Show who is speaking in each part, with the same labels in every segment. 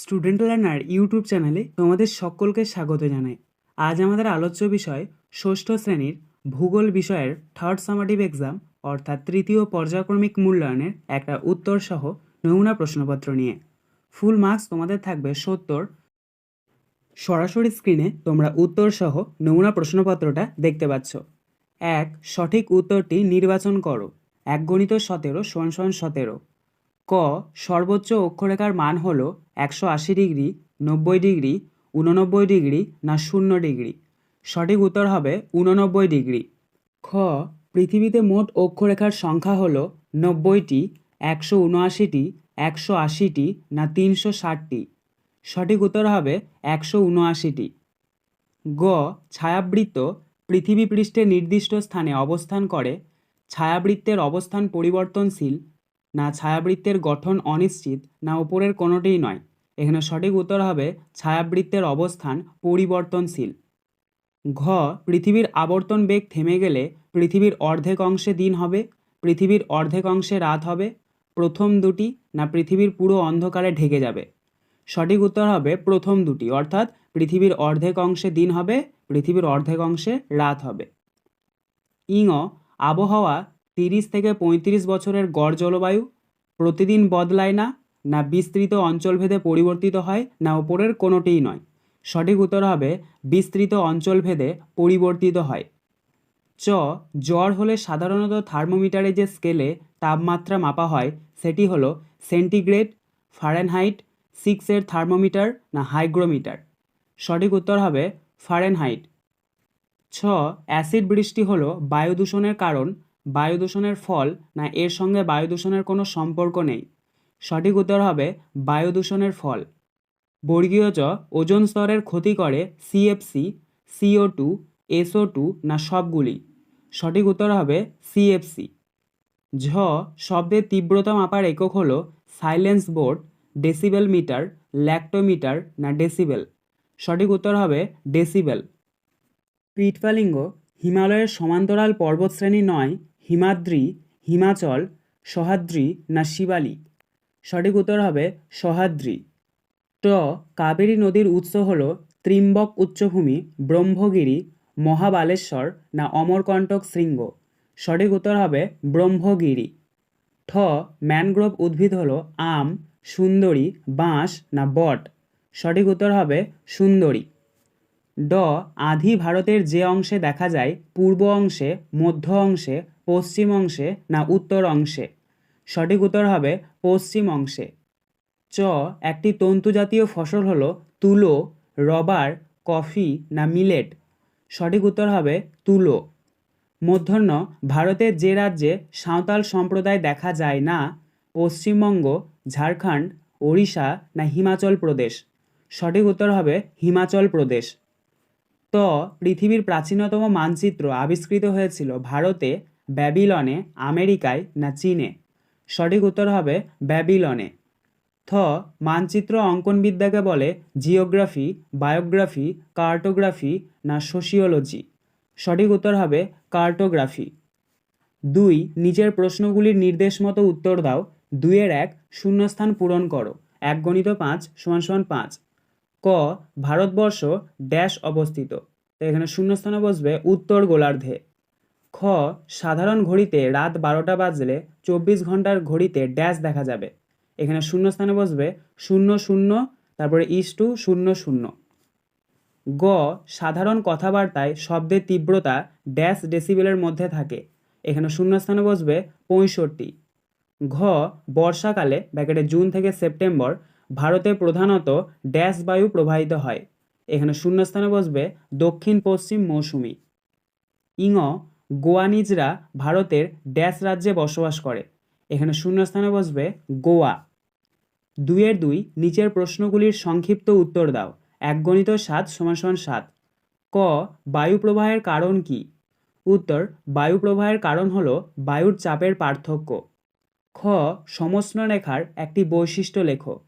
Speaker 1: Student learner YouTube চ্যানেলে তোমাদের সকলকে স্বাগত জানাই। আজ আমাদের আলোচ্য বিষয় ষষ্ঠ শ্রেণির ভূগোল বিষয়ের থার্ড সামাটিভ এক্সাম অর্থাৎ তৃতীয় পর্যায়ক্রমিক মূল্যায়নের একটা উত্তর সহ নমুনা প্রশ্নপত্র নিয়ে। ফুল মার্কস তোমাদের থাকবে সত্তর। সরাসরি স্ক্রিনে তোমরা উত্তর সহ নমুনা প্রশ্নপত্রটা দেখতে পাচ্ছ। এক, সঠিক উত্তরটি নির্বাচন করো। এক গণিত সতেরো, সমান সমান সতেরো। ক, সর্বোচ্চ অক্ষরেখার মান হল একশো আশি ডিগ্রি, নব্বই ডিগ্রি উননব্বই ডিগ্রি না শূন্য ডিগ্রি। সঠিক উত্তর হবে উননব্বই ডিগ্রি। খ, পৃথিবীতে মোট অক্ষরেখার সংখ্যা হল নব্বইটি, একশো উনআশিটি, একশো আশিটি না তিনশো ষাটটি। সঠিক উত্তর হবে একশো উনআশিটি। গ, ছায়াবৃত্ত পৃথিবী পৃষ্ঠে নির্দিষ্ট স্থানে অবস্থান করে। ছায়াবৃত্তের অবস্থান পরিবর্তনশীল না ছায়াবৃত্তের গঠন অনিশ্চিত, না ওপরের কোনোটিই নয়। এখানে সঠিক উত্তর হবে ছায়াবৃত্তের অবস্থান পরিবর্তনশীল। ঘ, পৃথিবীর আবর্তন বেগ থেমে গেলে পৃথিবীর অর্ধেক অংশে দিন হবে, পৃথিবীর অর্ধেক অংশে রাত হবে, প্রথম দুটি না পৃথিবীর পুরো অন্ধকারে ঢেকে যাবে। সঠিক উত্তর হবে প্রথম দুটি, অর্থাৎ পৃথিবীর অর্ধেক অংশে দিন হবে, পৃথিবীর অর্ধেক অংশে রাত হবে। ইঙ, আবহাওয়া তিরিশ থেকে পঁয়ত্রিশ বছরের গড় জলবায়ু, প্রতিদিন বদলায় না না বিস্তৃত অঞ্চলভেদে পরিবর্তিত হয়, না ওপরের কোনোটিই নয়। সঠিক উত্তর হবে বিস্তৃত অঞ্চলভেদে পরিবর্তিত হয়। চ, জ্বর হলে সাধারণত থার্মোমিটারে যে স্কেলে তাপমাত্রা মাপা হয়, সেটি হলো সেন্টিগ্রেড, ফারেনহাইট, সিক্সের থার্মোমিটার, না হাইগ্রোমিটার। সঠিক উত্তর হবে ফারেনহাইট। ছ, অ্যাসিড বৃষ্টি হলো বায়ু দূষণের কারণ বায়ু দূষণের ফল না এর সঙ্গে বায়ু দূষণের কোনো সম্পর্ক নেই। সঠিক উত্তর হবে বায়ু দূষণের ফল। বর্গীয় জ ওজোন স্তরের ক্ষতি করে CFC CO two SO two না সবগুলি। সঠিক উত্তর হবে সিএফসি ঝ শব্দের তীব্রতা মাপার একক হল silence board, decibel meter, lactometer না ডেসিবেল। সঠিক উত্তর হবে ডেসিবেল। পিটফালিঙ্গ হিমালয়ের সমান্তরাল পর্বতশ্রেণী নয় হিমাদ্রি, হিমাচল, সহাদ্রি না শিবালিক সঠিক উত্তর হবে সহাদ্রি। ট, কাবেরী নদীর উৎস হল ত্রিম্বক উচ্চভূমি, ব্রহ্মগিরি, মহাবালেশ্বর না অমরকণ্টক শৃঙ্গ? সঠিক উত্তর হবে ব্রহ্মগিরি। ঠ, ম্যানগ্রোভ উদ্ভিদ হল আম, সুন্দরী, বাঁশ না বট? সঠিক উত্তর হবে সুন্দরী। ড, আধি ভারতের যে অংশে দেখা যায় পূর্ব অংশে, মধ্য অংশে পশ্চিম অংশে না উত্তর অংশে? সঠিক উত্তর হবে পশ্চিম অংশে। চ, একটি তন্তুজাতীয় ফসল হলো তুলো, রবার, কফি না মিলেট। সঠিক উত্তর হবে তুলো। মধ্যাহ্ন, ভারতের যে রাজ্যে সাঁওতাল সম্প্রদায় দেখা যায় না, পশ্চিমবঙ্গ, ঝাড়খণ্ড, ওড়িশা না হিমাচল প্রদেশ? সঠিক উত্তর হবে হিমাচল প্রদেশ। ত, পৃথিবীর প্রাচীনতম মানচিত্র আবিষ্কৃত হয়েছিল ভারতে ব্যাবিলনে, আমেরিকায় না চীনে? সঠিক উত্তর হবে ব্যাবিলনে। থ. মানচিত্র অঙ্কনবিদ্যাকে বলে জিওগ্রাফি, বায়োগ্রাফি, কার্টোগ্রাফি না সোশিওলজি? সঠিক উত্তর হবে কার্টোগ্রাফি। দুই. নিজের প্রশ্নগুলির নির্দেশ মতো উত্তর দাও। দুইয়ের এক শূন্যস্থান পূরণ করো। এক গণিত পাঁচ সমান সমান পাঁচ। ক. ভারতবর্ষ ড্যাশ অবস্থিত। তো এখানে শূন্যস্থানে বসবে উত্তর গোলার্ধে। খ, সাধারণ ঘড়িতে রাত বারোটা বাজলে চব্বিশ ঘণ্টার ঘড়িতে ড্যাশ দেখা যাবে। এখানে শূন্য স্থানে বসবে, শূন্য শূন্য, তারপরে ইস টু শূন্য শূন্য। গ, সাধারণ কথাবার্তায় শব্দের তীব্রতা ড্যাশ ডেসিবেলের মধ্যে থাকে। এখানে শূন্যস্থানে বসবে, পঁয়ষট্টি। ঘ, বর্ষাকালে, ব্যাকেটে জুন থেকে সেপ্টেম্বর, ভারতে প্রধানত ড্যাশ বায়ু প্রবাহিত হয়। এখানে শূন্যস্থানে বসবে দক্ষিণ পশ্চিম মৌসুমি। ইঙ গোয়ানিজরা ভারতের ড্যাশ রাজ্যে বসবাস করে। এখানে শূন্যস্থানে বসবে গোয়া। দুইয়ের দুই নিচের প্রশ্নগুলির সংক্ষিপ্ত উত্তর দাও। এক গণিত সাত সমান সমান সাত। ক, বায়ু প্রবাহের কারণ কি? উত্তর, বায়ু প্রবাহের কারণ হলো বায়ুর চাপের পার্থক্য। খ সমষ্ণ রেখার একটি বৈশিষ্ট্য লেখো।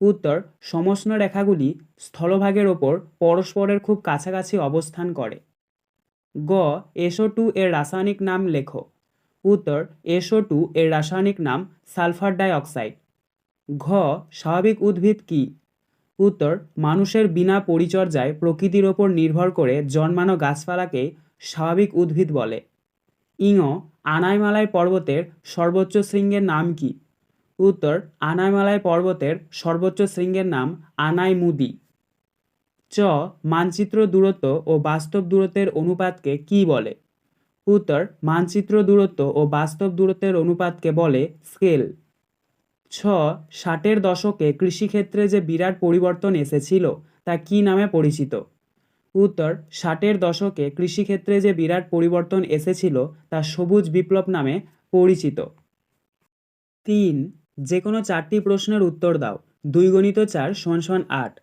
Speaker 1: উত্তর সমষ্ণ রেখাগুলি স্থলভাগের ওপর পরস্পরের খুব কাছাকাছি অবস্থান করে। গ এসো টু এর রাসায়নিক নাম লেখো। উত্তর এসো টু এর রাসায়নিক নাম সালফার ডাই অক্সাইড ঘ, স্বাভাবিক উদ্ভিদ কি? উত্তর, মানুষের বিনা পরিচর্যায় প্রকৃতির ওপর নির্ভর করে জন্মানো গাছপালাকে স্বাভাবিক উদ্ভিদ বলে। ইঙ, আনাইমালাই পর্বতের সর্বোচ্চ শৃঙ্গের নাম কি? উত্তর, আনাইমালাই পর্বতের সর্বোচ্চ শৃঙ্গের নাম আনাইমুদি। চ, মানচিত্র দূরত্ব ও বাস্তব দূরত্বের অনুপাতকে কি বলে? উত্তর, মানচিত্র দূরত্ব ও বাস্তব দূরত্বের অনুপাতকে বলে স্কেল। ছ, ষাটের দশকে কৃষিক্ষেত্রে যে বিরাট পরিবর্তন এসেছিল, তা কি নামে পরিচিত? উত্তর, ষাটের দশকে কৃষিক্ষেত্রে যে বিরাট পরিবর্তন এসেছিল, তা সবুজ বিপ্লব নামে পরিচিত। তিন যে কোনো চারটি প্রশ্নের উত্তর দাও। দুই গণিত চার সমান সমান আট।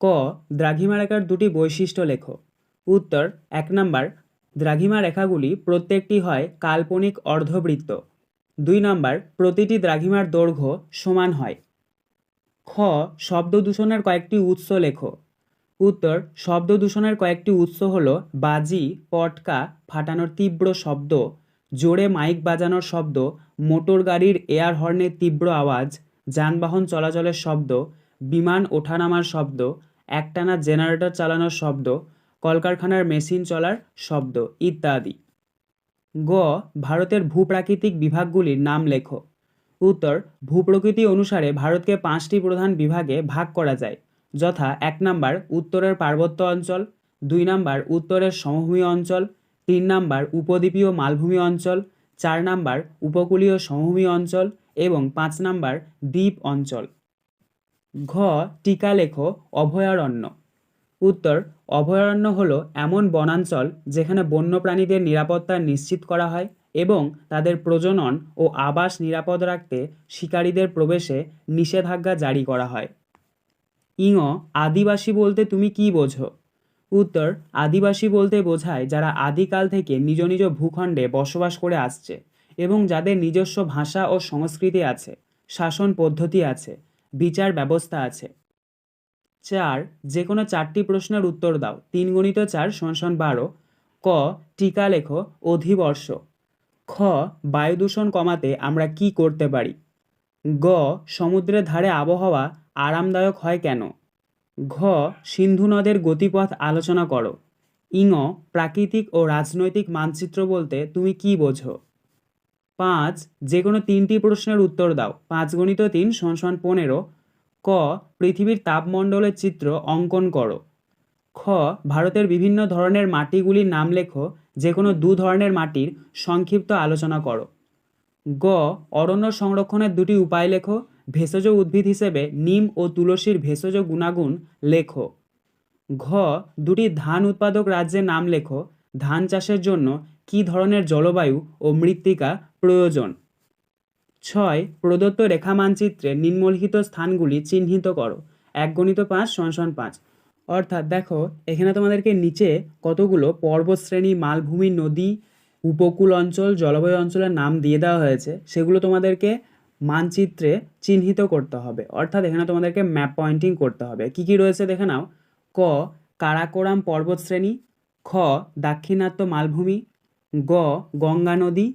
Speaker 1: ক দ্রাঘিমা রেখার দুটি বৈশিষ্ট্য লেখো। উত্তর, এক নাম্বার দ্রাঘিমা রেখাগুলি প্রত্যেকটি হয় কাল্পনিক অর্ধবৃত্ত। দুই নাম্বার, প্রতিটি দ্রাঘিমার দৈর্ঘ্য সমান হয়। খ, শব্দ দূষণের কয়েকটি উৎস লেখো। উত্তর, শব্দ দূষণের কয়েকটি উৎস হলো বাজি, পটকা, ফাটানোর তীব্র শব্দ, জোরে মাইক বাজানোর শব্দ, মোটর গাড়ির এয়ার হর্নের তীব্র আওয়াজ, যানবাহন চলাচলের শব্দ বিমান ওঠানামার শব্দ, একটানা জেনারেটর চালানোর শব্দ, কলকারখানার মেশিন চলার শব্দ ইত্যাদি। গ, ভারতের ভূপ্রাকৃতিক বিভাগগুলির নাম লেখো। উত্তর, ভূপ্রকৃতি অনুসারে ভারতকে পাঁচটি প্রধান বিভাগে ভাগ করা যায়, যথা এক নাম্বার উত্তরের পার্বত্য অঞ্চল, দুই নাম্বার উত্তরের সমভূমি অঞ্চল, তিন নাম্বার উপদ্বীপীয় মালভূমি অঞ্চল, চার নাম্বার উপকূলীয় সমভূমি অঞ্চল এবং পাঁচ নাম্বার দ্বীপ অঞ্চল। ঘ, টিকা লেখো, অভয়ারণ্য। উত্তর, অভয়ারণ্য হলো এমন বনাঞ্চল যেখানে বন্যপ্রাণীদের নিরাপত্তা নিশ্চিত করা হয় এবং তাদের প্রজনন ও আবাস নিরাপদ রাখতে শিকারীদের প্রবেশে নিষেধাজ্ঞা জারি করা হয়। ইঙ আদিবাসী বলতে তুমি কি বোঝো? উত্তর, আদিবাসী বলতে বোঝায় যারা আদিকাল থেকে নিজ নিজ ভূখণ্ডে বসবাস করে আসছে এবং যাদের নিজস্ব ভাষা ও সংস্কৃতি আছে, শাসন পদ্ধতি আছে। বিচার ব্যবস্থা আছে। চার যে কোনো চারটি প্রশ্নের উত্তর দাও। তিন গণিত চার সমান বারো। ক, টিকা লেখো, অধিবর্ষ। খ, বায়ু দূষণ কমাতে আমরা কি করতে পারি? গ, সমুদ্রের ধারে আবহাওয়া আরামদায়ক হয় কেন? ঘ, সিন্ধু নদের গতিপথ আলোচনা করো। ইঙ, প্রাকৃতিক ও রাজনৈতিক মানচিত্র বলতে তুমি কি বোঝো? পাঁচ যে কোনো তিনটি প্রশ্নের উত্তর দাও। পাঁচ গণিত তিন সমান পনেরো। ক, পৃথিবীর তাপমণ্ডলের চিত্র অঙ্কন করো। খ, ভারতের বিভিন্ন ধরনের মাটিগুলির নাম লেখো যে কোনো দু ধরনের মাটির সংক্ষিপ্ত আলোচনা করো। গ, অরণ্য সংরক্ষণের দুটি উপায় লেখো, ভেষজ উদ্ভিদ হিসেবে নিম ও তুলসীর ভেষজ গুণাগুণ লেখো। ঘ, দুটি ধান উৎপাদক রাজ্যের নাম লেখো, ধান চাষের জন্য কী ধরনের জলবায়ু ও মৃত্তিকা প্রয়োজন। ছয়, প্রদত্ত রেখা মানচিত্রে নিম্নলিখিত স্থানগুলি চিহ্নিত করো। এক গণিত পাঁচ, সমান পাঁচ। অর্থাৎ দেখো, এখানে তোমাদেরকে নিচে কতগুলো পর্বতশ্রেণী, মালভূমি, নদী, উপকূল অঞ্চল, জলবায়ু অঞ্চলের নাম দিয়ে দেওয়া হয়েছে। সেগুলো তোমাদেরকে মানচিত্রে চিহ্নিত করতে হবে। অর্থাৎ এখানে তোমাদেরকে ম্যাপ পয়েন্টিং করতে হবে। কি কি রয়েছে দেখে নাও। ক, কারাকোরাম পর্বতশ্রেণী। খ, দাক্ষিণাত্য মালভূমি। গ, গঙ্গা নদী।